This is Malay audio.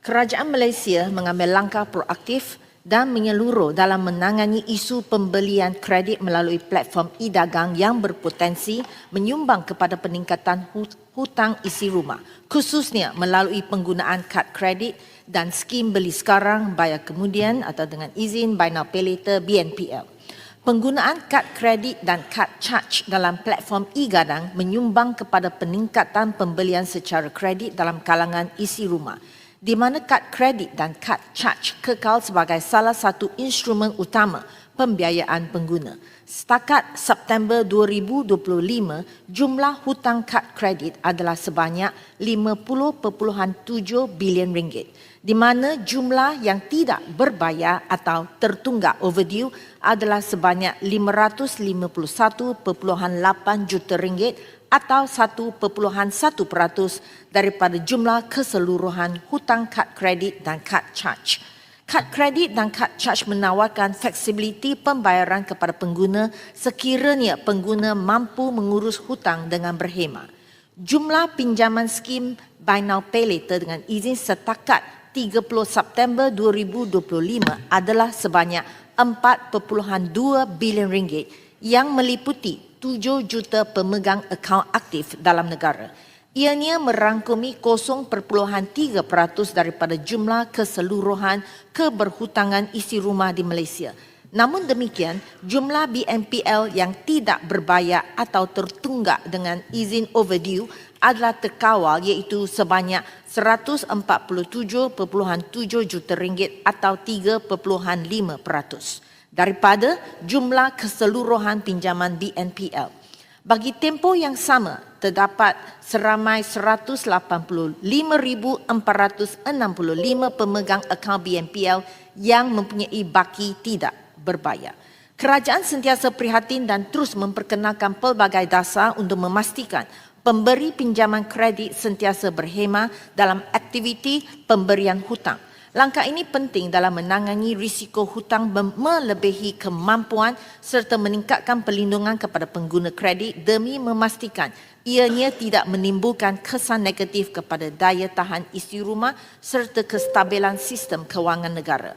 Kerajaan Malaysia mengambil langkah proaktif dan menyeluruh dalam menangani isu pembelian kredit melalui platform e-dagang yang berpotensi menyumbang kepada peningkatan hu- hutang isi rumah, khususnya melalui penggunaan kad kredit dan skim beli sekarang, bayar kemudian atau dengan izin buy now pay later BNPL. Penggunaan kad kredit dan kad charge dalam platform e-gadang menyumbang kepada peningkatan pembelian secara kredit dalam kalangan isi rumah di mana kad kredit dan kad charge kekal sebagai salah satu instrumen utama pembiayaan pengguna. Setakat September 2025, jumlah hutang kad kredit adalah sebanyak 50.7 bilion ringgit di mana jumlah yang tidak berbayar atau tertunggak overdue adalah sebanyak 551.8 juta ringgit atau 1.1% daripada jumlah keseluruhan hutang kad kredit dan kad charge. Kad kredit dan kad charge menawarkan fleksibiliti pembayaran kepada pengguna sekiranya pengguna mampu mengurus hutang dengan berhemah. Jumlah pinjaman skim Buy Now Pay Later dengan izin setakat 30 September 2025 adalah sebanyak 4.2 bilion ringgit yang meliputi 7 juta pemegang akaun aktif dalam negara. Ianya merangkumi 0.3% daripada jumlah keseluruhan keberhutangan isi rumah di Malaysia. Namun demikian, jumlah BNPL yang tidak berbayar atau tertunggak dengan izin overdue adalah terkawal iaitu sebanyak 147.7 juta ringgit atau 3.5% daripada jumlah keseluruhan pinjaman BNPL. Bagi tempoh yang sama, terdapat seramai 185,465 pemegang akaun BNPL yang mempunyai baki tidak berbayar. Kerajaan sentiasa prihatin dan terus memperkenalkan pelbagai dasar untuk memastikan pemberi pinjaman kredit sentiasa berhemah dalam aktiviti pemberian hutang. Langkah ini penting dalam menangani risiko hutang melebihi kemampuan serta meningkatkan perlindungan kepada pengguna kredit demi memastikan ianya tidak menimbulkan kesan negatif kepada daya tahan isi rumah serta kestabilan sistem kewangan negara.